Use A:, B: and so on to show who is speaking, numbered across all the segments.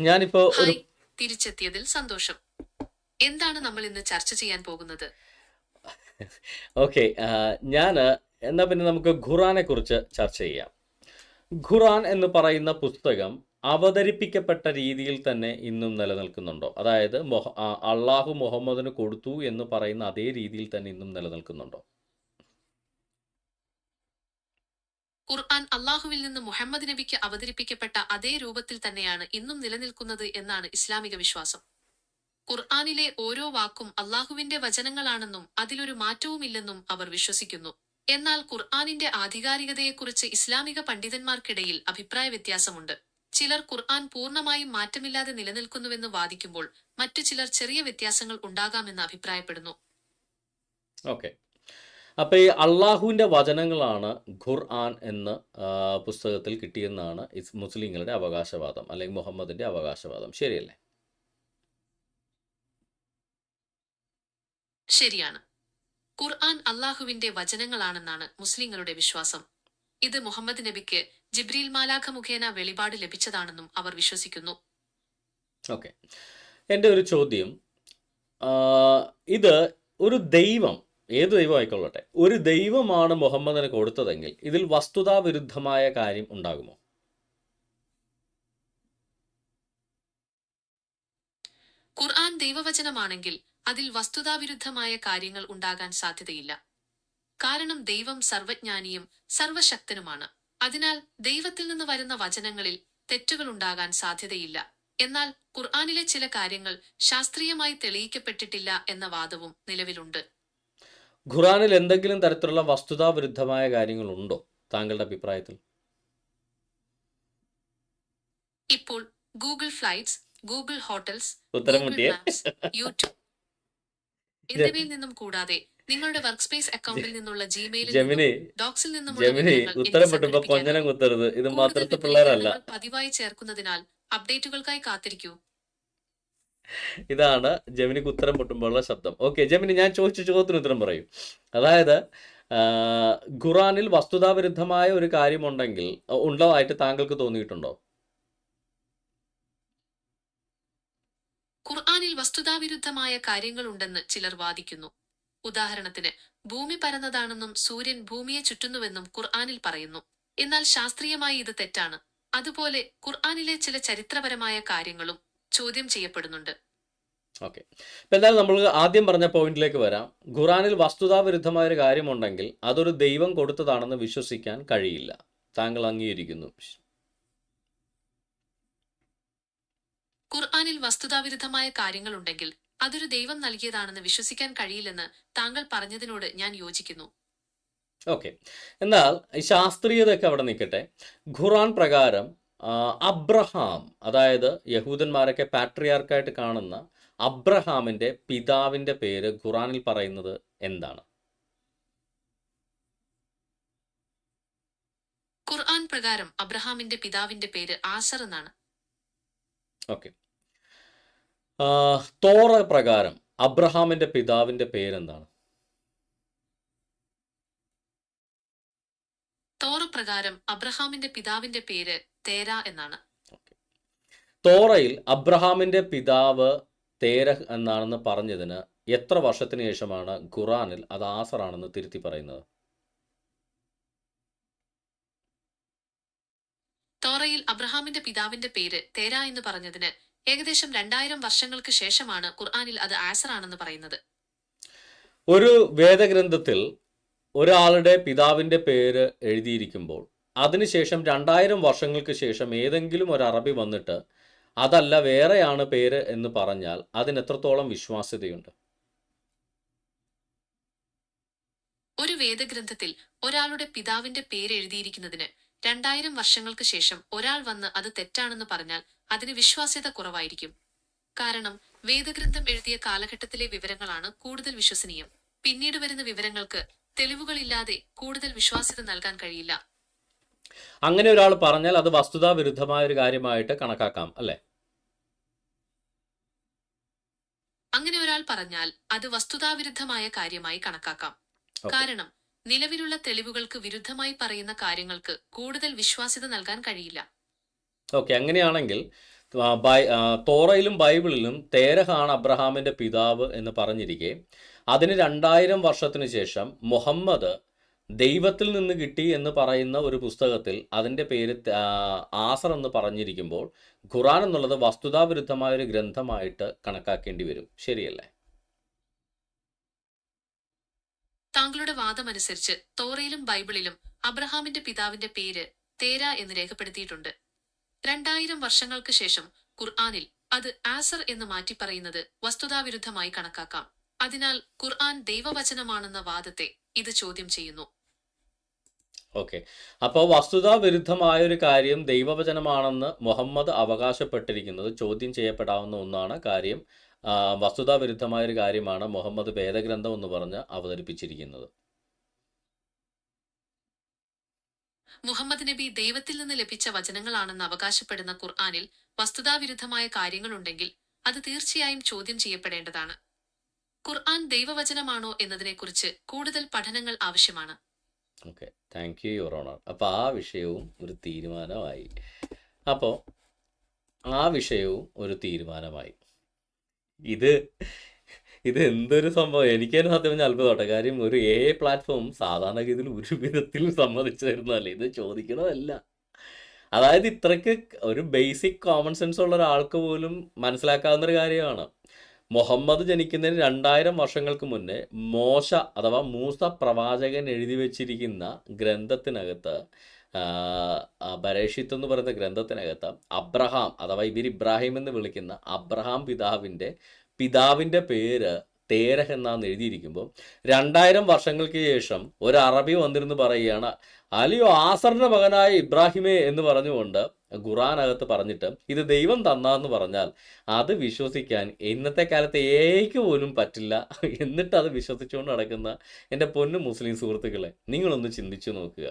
A: ഞാനിപ്പോ ഒരു
B: തിരിച്ചെത്തിയതിൽ സന്തോഷം. എന്താണ് നമ്മൾ ഇന്ന് ചർച്ച ചെയ്യാൻ പോകുന്നത്?
A: ഓക്കെ ഞാൻ എന്നാ പിന്നെ നമുക്ക് ഖുറാനെ കുറിച്ച് ചർച്ച ചെയ്യാം. ഖുറാൻ എന്ന് പറയുന്ന പുസ്തകം അവതരിപ്പിക്കപ്പെട്ട രീതിയിൽ തന്നെ ഇന്നും നിലനിൽക്കുന്നുണ്ടോ? അതായത് മൊഹ അള്ളാഹു മുഹമ്മദിന് കൊടുത്തു എന്ന് പറയുന്ന അതേ രീതിയിൽ തന്നെ ഇന്നും നിലനിൽക്കുന്നുണ്ടോ?
B: ഖുർആൻ അള്ളാഹുവിൽ നിന്ന് മുഹമ്മദ് നബിക്ക് അവതരിപ്പിക്കപ്പെട്ട അതേ രൂപത്തിൽ തന്നെയാണ് ഇന്നും നിലനിൽക്കുന്നത് എന്നാണ് ഇസ്ലാമിക വിശ്വാസം. ഖുർആാനിലെ ഓരോ വാക്കും അള്ളാഹുവിന്റെ വചനങ്ങളാണെന്നും അതിലൊരു മാറ്റവുമില്ലെന്നും അവർ വിശ്വസിക്കുന്നു. എന്നാൽ ഖുർആാനിന്റെ ആധികാരികതയെക്കുറിച്ച് ഇസ്ലാമിക പണ്ഡിതന്മാർക്കിടയിൽ അഭിപ്രായ വ്യത്യാസമുണ്ട്. ചിലർ ഖുർആൻ പൂർണമായും മാറ്റമില്ലാതെ നിലനിൽക്കുന്നുവെന്ന് വാദിക്കുമ്പോൾ മറ്റു ചിലർ ചെറിയ വ്യത്യാസങ്ങൾ ഉണ്ടാകാമെന്ന് അഭിപ്രായപ്പെടുന്നു.
A: അപ്പോൾ ഈ അള്ളാഹുവിന്റെ വചനങ്ങളാണ് ഖുർആൻ എന്ന പുസ്തകത്തിൽ കിട്ടിയെന്നാണ് ഇസ് മുസ്ലിങ്ങളുടെ അവകാശവാദം അല്ലെങ്കിൽ മുഹമ്മദിന്റെ അവകാശവാദം. ശരിയല്ലേ?
B: ശരിയാണ്. ഖുർആൻ അള്ളാഹുവിന്റെ വചനങ്ങളാണെന്നാണ് മുസ്ലിങ്ങളുടെ വിശ്വാസം. ഇത് മുഹമ്മദ് നബിക്ക് ജിബ്രീൽ മാലാഖ മുഖേന വെളിപാട് ലഭിച്ചതാണെന്നും അവർ വിശ്വസിക്കുന്നു.
A: ഓക്കെ. എന്റെ ഒരു ചോദ്യം ഇത് ഒരു ദൈവം ഏത് ദൈവം ആയിക്കൊള്ളട്ടെ ഒരു ദൈവമാണ് മുഹമ്മദിന് കൊടുത്തതെങ്കിൽ ഇതിൽ വസ്തുതാവിരുദ്ധമായ കാര്യം ഉണ്ടാകുമോ?
B: ഖുർആൻ ദൈവവചനമാണെങ്കിൽ അതിൽ വസ്തുതാവിരുദ്ധമായ കാര്യങ്ങൾ ഉണ്ടാകാൻ സാധ്യതയില്ല. കാരണം ദൈവം സർവജ്ഞാനിയും സർവശക്തനുമാണ്. അതിനാൽ ദൈവത്തിൽ നിന്ന് വരുന്ന വചനങ്ങളിൽ തെറ്റുകൾ ഉണ്ടാകാൻ സാധ്യതയില്ല. എന്നാൽ ഖുർആാനിലെ ചില കാര്യങ്ങൾ ശാസ്ത്രീയമായി തെളിയിക്കപ്പെട്ടിട്ടില്ല എന്ന വാദവും നിലവിലുണ്ട്.
A: ഖുറാനിൽ എന്തെങ്കിലും തരത്തിലുള്ള വസ്തുതാവിരുദ്ധമായ കാര്യങ്ങളുണ്ടോ താങ്കളുടെ അഭിപ്രായത്തിൽ?
B: ഇപ്പോൾ ഗൂഗിൾ ഫ്ലൈറ്റ്സ് ഗൂഗിൾ ഹോട്ടൽസ്
A: ഉത്തരം
B: യൂട്യൂബ് എന്നിവയിൽ നിന്നും കൂടാതെ നിങ്ങളുടെ വർക്ക് സ്പേസ് അക്കൗണ്ടിൽ നിന്നുള്ള ജിമെയിലിൽ
A: ജെമിനി
B: നിന്നും ഡോക്സിൽ നിന്നുമുള്ള
A: ജെമിനി ഉത്തരം കൊഞ്ഞനം കുത്തരുത്. ഇത് മാത്രത്തെ പിള്ളേരല്ല.
B: പതിവായി ചേർക്കുന്നതിനാൽ അപ്ഡേറ്റുകൾക്കായി കാത്തിരിക്കൂ.
A: ഇതാണ് ജമിനിക്ക് ഉത്തരം പൊട്ടുമ്പോഴുള്ള ശബ്ദം. ഓക്കെ ജമിനി ഞാൻ ചോദിച്ച ചോദ്യത്തിന് ഉത്തരം പറയും. അതായത് ഖുറാനിൽ വസ്തുതാവിരുദ്ധമായ ഒരു കാര്യമുണ്ടെങ്കിൽ ആയിട്ട് താങ്കൾക്ക് തോന്നിയിട്ടുണ്ടോ?
B: ഖുർആാനിൽ വസ്തുതാവിരുദ്ധമായ കാര്യങ്ങളുണ്ടെന്ന് ചിലർ വാദിക്കുന്നു. ഉദാഹരണത്തിന് ഭൂമി പരന്നതാണെന്നും സൂര്യൻ ഭൂമിയെ ചുറ്റുന്നുവെന്നും ഖുർആാനിൽ പറയുന്നു. എന്നാൽ ശാസ്ത്രീയമായി ഇത് തെറ്റാണ്. അതുപോലെ ഖുർആാനിലെ ചില ചരിത്രപരമായ കാര്യങ്ങളും ചോദ്യം ചെയ്യപ്പെടുന്നുണ്ട്.
A: ഓക്കെ. ഇപ്പം എന്തായാലും നമ്മൾ ആദ്യം പറഞ്ഞ പോയിന്റിലേക്ക് വരാം. ഖുറാനിൽ വസ്തുതാവിരുദ്ധമായ ഒരു കാര്യമുണ്ടെങ്കിൽ അതൊരു ദൈവം കൊടുത്തതാണെന്ന് വിശ്വസിക്കാൻ കഴിയില്ല. താങ്കൾ അംഗീകരിക്കുന്നു.
B: ഖുർആനിൽ വസ്തുതാവിരുദ്ധമായ കാര്യങ്ങളുണ്ടെങ്കിൽ അതൊരു ദൈവം നൽകിയതാണെന്ന് വിശ്വസിക്കാൻ കഴിയില്ലെന്ന് താങ്കൾ പറഞ്ഞതിനോട് ഞാൻ യോജിക്കുന്നു.
A: ഓക്കെ. എന്നാൽ ശാസ്ത്രീയതയൊക്കെ അവിടെ നിൽക്കട്ടെ. ഖുറാൻ പ്രകാരം അബ്രഹാം അതായത് യഹൂദന്മാരൊക്കെ പാട്രിയാർക്കായിട്ട് കാണുന്ന അബ്രഹാമിന്റെ പിതാവിന്റെ പേര് ഖുറാനിൽ പറയുന്നത് എന്താണ്?
B: ഖുർആൻ പ്രകാരം അബ്രഹാമിന്റെ പിതാവിന്റെ പേര് ആസർ എന്നാണ്.
A: ഓക്കെ. തോറ പ്രകാരം അബ്രഹാമിന്റെ പിതാവിന്റെ പേരെന്താണ്?
B: തോറ പ്രകാരം അബ്രഹാമിന്റെ പിതാവിന്റെ പേര് തേര എന്നാണ്.
A: തോറയിൽ അബ്രഹാമിന്റെ പിതാവ് തേരഹ് എന്നാണെന്ന് പറഞ്ഞതിന് എത്ര വർഷത്തിന് ശേഷമാണ് ഖുറാനിൽ അത് ആസറാണെന്ന് തിരുത്തി പറയുന്നത്?
B: തോറയിൽ അബ്രഹാമിന്റെ പിതാവിന്റെ പേര് തേര എന്ന് പറഞ്ഞതിന് ഏകദേശം രണ്ടായിരം വർഷങ്ങൾക്ക് ശേഷമാണ് ഖുർആാനിൽ അത് ആസറാണെന്ന് പറയുന്നത്.
A: ഒരു വേദഗ്രന്ഥത്തിൽ ഒരാളുടെ പിതാവിന്റെ പേര് എഴുതിയിരിക്കുമ്പോൾ അതിനുശേഷം രണ്ടായിരം വർഷങ്ങൾക്ക് ശേഷം ഏതെങ്കിലും ഒരു അറബി വന്നിട്ട് അതല്ല വേറെയാണ് പേര് എന്ന് പറഞ്ഞാൽ അതിന് എത്രത്തോളം വിശ്വാസ്യതയുണ്ട്?
B: ഒരു വേദഗ്രന്ഥത്തിൽ ഒരാളുടെ പിതാവിന്റെ പേര് എഴുതിയിരിക്കുന്നതിന് രണ്ടായിരം വർഷങ്ങൾക്ക് ശേഷം ഒരാൾ വന്ന് അത് തെറ്റാണെന്ന് പറഞ്ഞാൽ അതിന് വിശ്വാസ്യത കുറവായിരിക്കും. കാരണം വേദഗ്രന്ഥം എഴുതിയ കാലഘട്ടത്തിലെ വിവരങ്ങളാണ് കൂടുതൽ വിശ്വസനീയം. പിന്നീട് വരുന്ന വിവരങ്ങൾക്ക് തെളിവുകളില്ലാതെ കൂടുതൽ വിശ്വാസ്യത നൽകാൻ കഴിയില്ല.
A: അങ്ങനെ ഒരാൾ പറഞ്ഞാൽ അത് വസ്തുതാ വിരുദ്ധമായ ഒരു കാര്യമായിട്ട് കണക്കാക്കാം അല്ലെ?
B: അങ്ങനെ ഒരാൾ പറഞ്ഞാൽ അത് വസ്തുതാവിരുദ്ധമായ കാര്യമായി കണക്കാക്കാം. കാരണം നിലവിലുള്ള തെളിവുകൾക്ക് വിരുദ്ധമായി പറയുന്ന കാര്യങ്ങൾക്ക് കൂടുതൽ വിശ്വാസ്യത നൽകാൻ കഴിയില്ല.
A: ഓക്കെ അങ്ങനെയാണെങ്കിൽ ബൈ തോറയിലും ബൈബിളിലും തേരഹാണ് അബ്രഹാമിന്റെ പിതാവ് എന്ന് പറഞ്ഞിരിക്കെ അതിന് രണ്ടായിരം വർഷത്തിന് ശേഷം മുഹമ്മദ് ദൈവത്തിൽ നിന്ന് കിട്ടി എന്ന് പറയുന്ന ഒരു പുസ്തകത്തിൽ അതിന്റെ പേര് ആസർ എന്ന് പറഞ്ഞിരിക്കുമ്പോൾ ഖുറാൻ എന്നുള്ളത് വസ്തുതാവിരുദ്ധമായ ഒരു ഗ്രന്ഥമായിട്ട് കണക്കാക്കേണ്ടി വരും. ശരിയല്ലേ?
B: താങ്കളുടെ വാദമനുസരിച്ച് തോറയിലും ബൈബിളിലും അബ്രഹാമിന്റെ പിതാവിന്റെ പേര് തേര എന്ന് രേഖപ്പെടുത്തിയിട്ടുണ്ട്. രണ്ടായിരം വർഷങ്ങൾക്ക് ശേഷം ഖുർആാനിൽ അത് ആസർ എന്ന് മാറ്റി പറയുന്നത് വസ്തുതാവിരുദ്ധമായി കണക്കാക്കാം. അതിനാൽ ഖുർആൻ ദൈവവചനമാണെന്ന വാദത്തെ ഇത് ചോദ്യം ചെയ്യുന്നു.
A: ഓക്കെ. അപ്പോൾ വസ്തുതാ വിരുദ്ധമായ ഒരു കാര്യം ദൈവവചനമാണെന്ന് മുഹമ്മദ് അവകാശപ്പെട്ടിരിക്കുന്നത് ചോദ്യം ചെയ്യപ്പെടാവുന്ന ഒന്നാണ്. കാര്യം വസ്തുതാ വിരുദ്ധമായ ഒരു കാര്യമാണ് മുഹമ്മദ് വേദഗ്രന്ഥം എന്ന് പറഞ്ഞ് അവതരിപ്പിച്ചിരിക്കുന്നത്.
B: മുഹമ്മദ് നബി ദൈവത്തിൽ നിന്ന് ലഭിച്ച വചനങ്ങളാണെന്ന് അവകാശപ്പെടുന്ന ഖുർആാനിൽ വസ്തുതാവിരുദ്ധമായ കാര്യങ്ങളുണ്ടെങ്കിൽ അത് തീർച്ചയായും ചോദ്യം ചെയ്യപ്പെടേണ്ടതാണ്. ഖുർആൻ ദൈവവചനമാണോ എന്നതിനെക്കുറിച്ച് കൂടുതൽ പഠനങ്ങൾ ആവശ്യമാണ്.
A: Okay thank you your honour അപ്പോൾ ആ വിഷയവും ഒരു തീരുമാനമായി. അപ്പോൾ ആ വിഷയവും ഒരു തീരുമാനമായി. ഇത് ഇത് എന്തൊരു സംഭവം? എനിക്ക് തന്നെ സത്യം പറഞ്ഞാൽ അത്ഭുതമാട്ടെ. കാര്യം ഒരു എ പ്ലാറ്റ്ഫോം സാധാരണഗതിയിൽ ഒരു വിധത്തിൽ സമ്മതിച്ചു തരുന്നതല്ലേ ഇത് ചോദിക്കണമല്ല അതായത് ഇത്രയ്ക്ക് ഒരു ബേസിക് കോമൺ സെൻസ് ഉള്ള ഒരാൾക്ക് പോലും മനസ്സിലാക്കാവുന്ന ഒരു കാര്യമാണ്. മുഹമ്മദ് ജനിക്കുന്നതിന് രണ്ടായിരം വർഷങ്ങൾക്ക് മുന്നേ മോശ അഥവാ മൂസ പ്രവാചകൻ എഴുതി വച്ചിരിക്കുന്ന ഗ്രന്ഥത്തിനകത്ത് ബരേഷിത്ത് എന്ന് പറയുന്ന ഗ്രന്ഥത്തിനകത്ത് അബ്രഹാം അഥവാ ഇവർ ഇബ്രാഹിം എന്ന് വിളിക്കുന്ന അബ്രഹാം പിതാവിന്റെ പിതാവിന്റെ പേര് തേരഹ് എന്നാന്ന് എഴുതിയിരിക്കുമ്പോൾ രണ്ടായിരം വർഷങ്ങൾക്ക് ശേഷം ഒരു അറബി വന്നിരുന്ന് പറയുകയാണ് അലിയോ ആസറിന്റെ മകനായ ഇബ്രാഹിമേ എന്ന് പറഞ്ഞുകൊണ്ട് ഖുറാനകത്ത് പറഞ്ഞിട്ട് ഇത് ദൈവം തന്നാന്ന് പറഞ്ഞാൽ അത് വിശ്വസിക്കാൻ ഇന്നത്തെ കാലത്ത് ഏക്ക് പോലും പറ്റില്ല. എന്നിട്ട് അത് വിശ്വസിച്ചുകൊണ്ട് നടക്കുന്ന എന്റെ പൊന്നു മുസ്ലിം സുഹൃത്തുക്കളെ നിങ്ങളൊന്ന് ചിന്തിച്ചു നോക്കുക.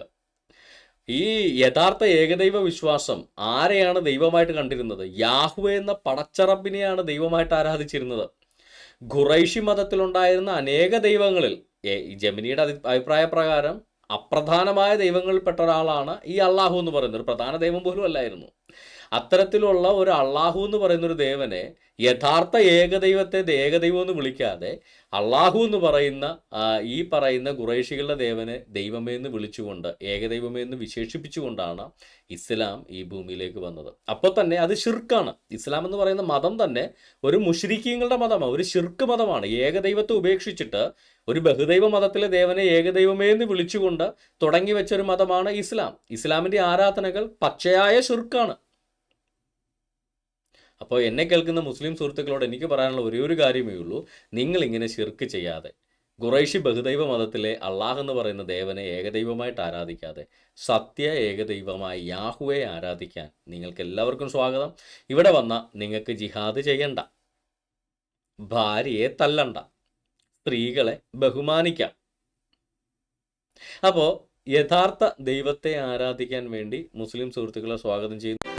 A: ഈ യഥാർത്ഥ ഏകദൈവ വിശ്വാസം ആരെയാണ് ദൈവമായിട്ട് കണ്ടിരുന്നത്? യാഹുവ എന്ന പടച്ചറബിനെയാണ് ദൈവമായിട്ട് ആരാധിച്ചിരുന്നത്. ഖുറൈഷി മതത്തിലുണ്ടായിരുന്ന അനേക ദൈവങ്ങളിൽ ജമിനിയുടെ അഭിപ്രായ പ്രകാരം അപ്രധാനമായ ദൈവങ്ങളിൽപ്പെട്ട ഒരാളാണ് ഈ അള്ളാഹു എന്ന് പറയുന്നത്. ഒരു പ്രധാന ദൈവം പോലും അല്ലായിരുന്നു. അത്തരത്തിലുള്ള ഒരു അള്ളാഹു എന്ന് പറയുന്ന ഒരു ദേവനെ യഥാർത്ഥ ഏകദൈവത്തെ ഏകദൈവം എന്ന് വിളിക്കാതെ അള്ളാഹു എന്ന് പറയുന്ന ഈ പറയുന്ന ഖുറൈഷികളുടെ ദേവനെ ദൈവമേ എന്ന് വിളിച്ചുകൊണ്ട് ഏകദൈവമേ എന്ന് വിശേഷിപ്പിച്ചുകൊണ്ടാണ് ഇസ്ലാം ഈ ഭൂമിയിലേക്ക് വന്നത്. അപ്പോൾ തന്നെ അത് ഷിർക്കാണ് ഇസ്ലാം എന്ന് പറയുന്ന മതം തന്നെ ഒരു മുഷ്രിക്കീങ്ങളുടെ മതമാണ് ഒരു ഷിർക്ക് മതമാണ്. ഏകദൈവത്തെ ഉപേക്ഷിച്ചിട്ട് ഒരു ബഹുദൈവ മതത്തിലെ ദേവനെ ഏകദൈവമേ എന്ന് വിളിച്ചുകൊണ്ട് തുടങ്ങി വെച്ച ഒരു മതമാണ് ഇസ്ലാം. ഇസ്ലാമിന്റെ ആരാധനകൾ പച്ചയായ ഷിർക്കാണ് അപ്പോൾ എന്നെ കേൾക്കുന്ന മുസ്ലിം സുഹൃത്തുക്കളോട് എനിക്ക് പറയാനുള്ള ഒരേ ഒരു കാര്യമേ ഉള്ളൂ. നിങ്ങൾ ഇങ്ങനെ ഷിർക്ക് ചെയ്യാതെ ഖുറൈഷി ബഹുദൈവ മതത്തിലെ അള്ളാഹ് എന്ന് പറയുന്ന ദേവനെ ഏകദൈവമായിട്ട് ആരാധിക്കാതെ സത്യ ഏകദൈവമായി യാഹുവെ ആരാധിക്കാൻ നിങ്ങൾക്ക് എല്ലാവർക്കും സ്വാഗതം. ഇവിടെ വന്ന നിങ്ങൾക്ക് ജിഹാദ് ചെയ്യണ്ട ഭാര്യയെ തല്ലണ്ട സ്ത്രീകളെ ബഹുമാനിക്കാം. അപ്പോൾ യഥാർത്ഥ ദൈവത്തെ ആരാധിക്കാൻ വേണ്ടി മുസ്ലിം സുഹൃത്തുക്കളെ സ്വാഗതം ചെയ്യുന്നു.